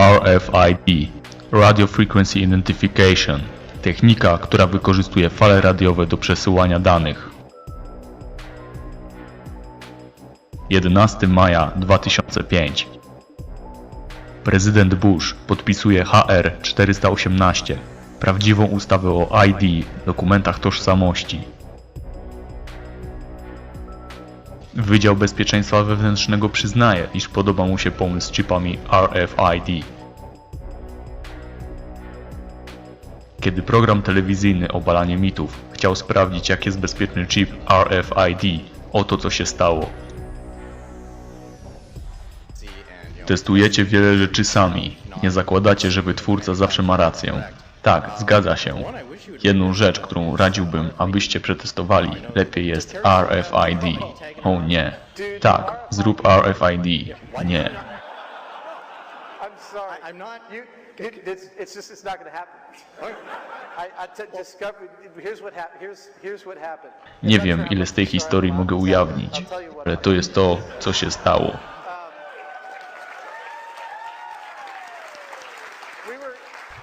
RFID Radio Frequency Identification technika, która wykorzystuje fale radiowe do przesyłania danych. 11 maja 2005 Prezydent Bush podpisuje HR 418, prawdziwą ustawę o ID, dokumentach tożsamości. Wydział Bezpieczeństwa Wewnętrznego przyznaje, iż podoba mu się pomysł z chipami RFID. Kiedy program telewizyjny Obalanie mitów chciał sprawdzić jak jest bezpieczny chip RFID, oto co się stało. Testujecie wiele rzeczy sami. Nie zakładacie, że wytwórca zawsze ma rację. Tak, zgadza się. Jedną rzecz, którą radziłbym, abyście przetestowali, lepiej jest RFID. O nie. Tak, zrób RFID. Nie. I'm sorry. I'm not- You, you, it's, it's just, it's not going to happen. I, I t- discovered. Here's what happened. Here's here's what happened. Nie wiem, ile z tej historii mogę ujawnić, ale to jest to, co się stało.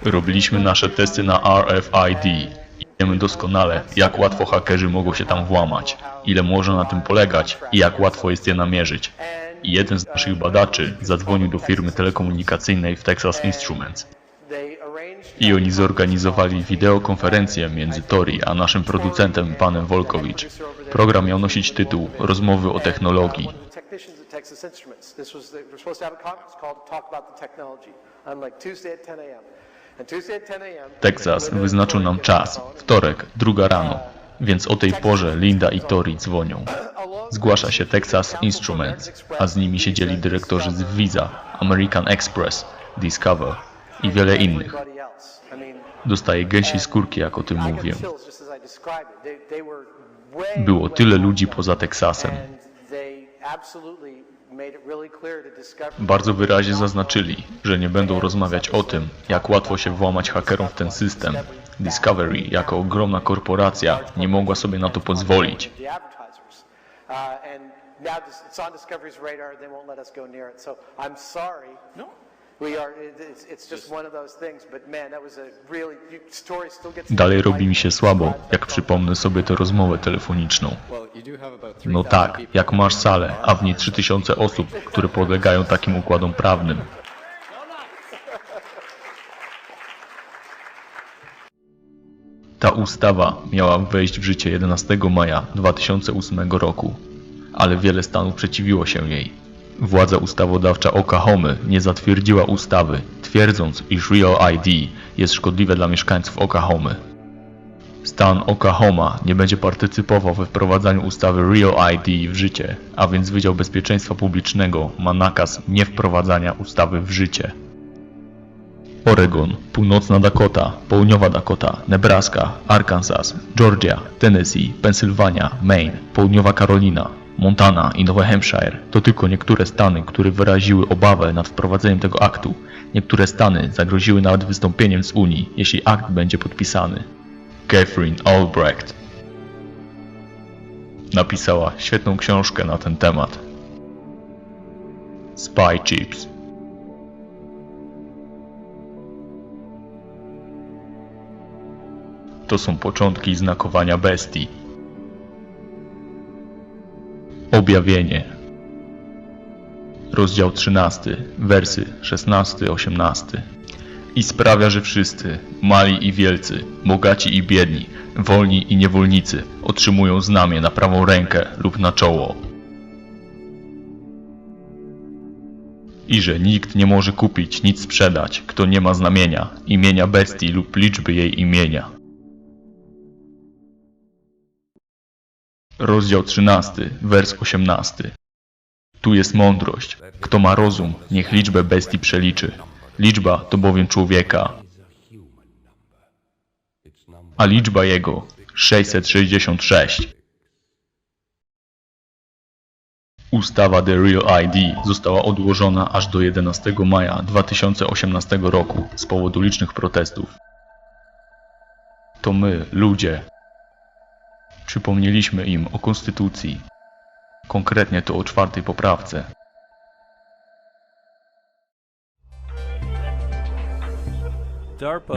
Were. Robiliśmy nasze testy na RFID i wiemy doskonale, jak łatwo hakerzy mogą się tam włamać, ile może na tym polegać i jak łatwo jest je namierzyć. Jeden z naszych badaczy zadzwonił do firmy telekomunikacyjnej w Texas Instruments i oni zorganizowali wideokonferencję między Tori a naszym producentem panem Volkowicz. Program miał nosić tytuł Rozmowy o technologii. Technicians at Texas Instruments. This was the, we're supposed to have a conference call to talk about the technology on like Tuesday at 10 a.m. And Tuesday at 10 a.m. Texas wyznaczył nam czas, wtorek, druga rano, więc o tej porze Linda i Tori dzwonią. Zgłasza się Texas Instruments, a z nimi siedzieli dyrektorzy z Visa, American Express, Discover i wiele innych. Dostaje gęsiej skórki, jak o tym mówię. Było tyle ludzi poza. Teksasem. Bardzo wyraźnie zaznaczyli, że nie będą rozmawiać o tym, jak łatwo się włamać hakerom w ten system. Discovery, jako ogromna korporacja, nie mogła sobie na to pozwolić. Uh, and now it's on Discovery's radar, they won't let us go near it. So I'm sorry. No. We are, it- it's, it's just one of those things, but man, that was a really, story still gets. Dalej robi mi się słabo, jak przypomnę sobie tę rozmowę telefoniczną. No 3,000 tak, jak masz salę, a w niej 3000 osób, które podlegają takim układom prawnym. Ta ustawa miała wejść w życie 11 maja 2008 roku, ale wiele stanów przeciwiło się jej. Władza ustawodawcza Oklahomy nie zatwierdziła ustawy, twierdząc, iż Real ID jest szkodliwe dla mieszkańców Oklahomy. Stan Oklahoma nie będzie partycypował we wprowadzaniu ustawy Real ID w życie, a więc Wydział Bezpieczeństwa Publicznego ma nakaz niewprowadzania ustawy w życie. Oregon, Północna Dakota, Południowa Dakota, Nebraska, Arkansas, Georgia, Tennessee, Pensylwania, Maine, Południowa Karolina, Montana i Nowe Hampshire to tylko niektóre stany, które wyraziły obawę nad wprowadzeniem tego aktu. Niektóre stany zagroziły nawet wystąpieniem z Unii, jeśli akt będzie podpisany. Catherine Albrecht napisała świetną książkę na ten temat. Spy Chips. To są początki znakowania bestii. Objawienie. Rozdział 13, wersy 16-18 i sprawia, że wszyscy, mali i wielcy, bogaci i biedni, wolni i niewolnicy, otrzymują znamię na prawą rękę lub na czoło. I że nikt nie może kupić nic sprzedać, kto nie ma znamienia, imienia bestii lub liczby jej imienia. Rozdział 13, wers 18. Tu jest mądrość. Kto ma rozum, niech liczbę bestii przeliczy. Liczba to bowiem człowieka, a liczba jego 666. Ustawa The Real ID została odłożona aż do 11 maja 2018 roku z powodu licznych protestów. To my, ludzie, przypomnieliśmy im o konstytucji, konkretnie to o czwartej poprawce.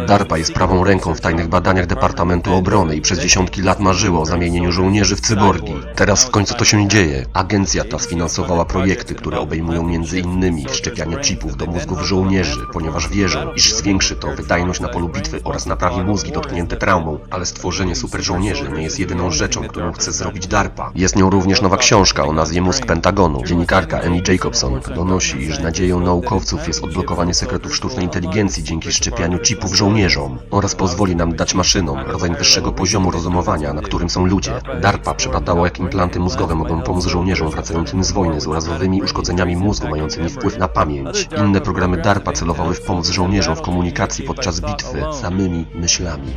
DARPA jest prawą ręką w tajnych badaniach Departamentu Obrony i przez dziesiątki lat marzyło o zamienieniu żołnierzy w cyborgi. Teraz w końcu to się dzieje. Agencja ta sfinansowała projekty, które obejmują między innymi wszczepianie chipów do mózgów żołnierzy, ponieważ wierzą, iż zwiększy to wydajność na polu bitwy oraz naprawi mózgi dotknięte traumą. Ale stworzenie superżołnierzy nie jest jedyną rzeczą, którą chce zrobić DARPA. Jest nią również nowa książka o nazwie Mózg Pentagonu. Dziennikarka Amy Jacobson donosi, iż nadzieją naukowców jest odblokowanie sekretów sztucznej inteligencji dzięki szczepianiu chipów żołnierzom oraz pozwoli nam dać maszynom rodzaj wyższego poziomu rozumowania, na którym są ludzie. DARPA przebadało, jak implanty mózgowe mogą pomóc żołnierzom wracającym z wojny z urazowymi uszkodzeniami mózgu mającymi wpływ na pamięć. Inne programy DARPA celowały w pomoc żołnierzom w komunikacji podczas bitwy samymi myślami.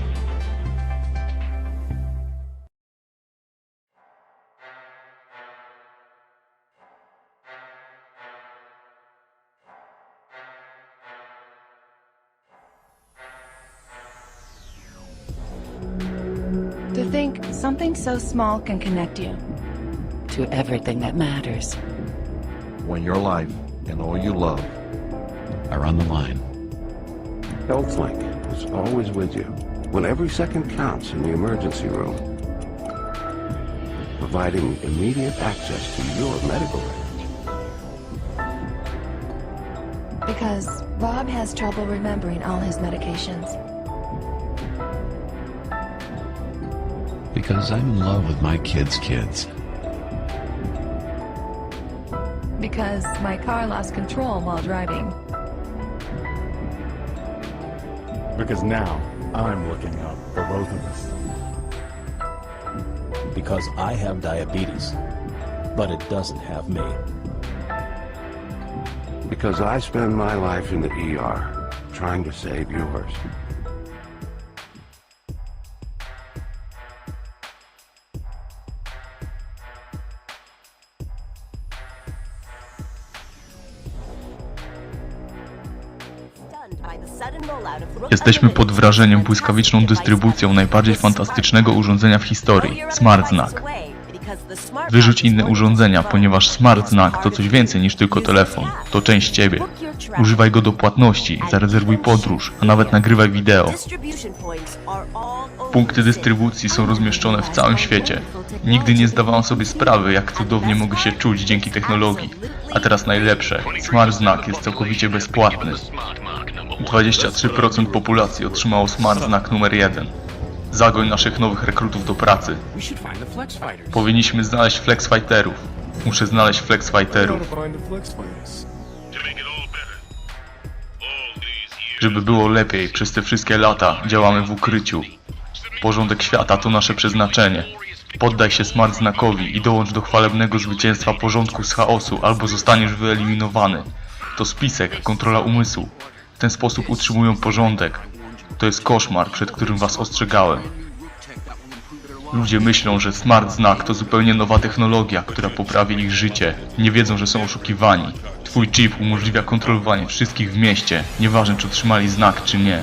Think something so small can connect you. to everything that matters. when your life and all you love are on the line. HealthLink is always with you when every second counts in the emergency room, providing immediate access to your medical records. Because Bob has trouble remembering all his medications. Because I'm in love with my kids' kids. Because my car lost control while driving. Because now I'm looking out for both of us. because I have diabetes, but it doesn't have me. Because I spend my life in the ER trying to save yours. Jesteśmy pod wrażeniem błyskawiczną dystrybucją najbardziej fantastycznego urządzenia w historii Smart Znak. Wyrzuć inne urządzenia, ponieważ Smart Znak to coś więcej niż tylko telefon. To część ciebie. Używaj go do płatności, zarezerwuj podróż, a nawet nagrywaj wideo. Punkty dystrybucji są rozmieszczone w całym świecie. Nigdy nie zdawałem sobie sprawy, jak cudownie mogę się czuć dzięki technologii. A teraz najlepsze, Smart Znak jest całkowicie bezpłatny. 23% populacji otrzymało Smart Znak numer 1. Zagoń naszych nowych rekrutów do pracy. Powinniśmy znaleźć Flex Fighterów. Muszę znaleźć Flex I gotta Fighterów. find the Flex Fighters. Żeby było lepiej, przez te wszystkie lata działamy w ukryciu. Porządek świata to nasze przeznaczenie. Poddaj się smart znakowi i dołącz do chwalebnego zwycięstwa porządku z chaosu, albo zostaniesz wyeliminowany. To spisek, kontrola umysłu. Ten sposób utrzymują porządek. To jest koszmar, przed którym was ostrzegałem. Ludzie myślą, że smart znak to zupełnie nowa technologia, która poprawi ich życie. Nie wiedzą, że są oszukiwani. Twój chip umożliwia kontrolowanie wszystkich w mieście, nieważne czy otrzymali znak czy nie.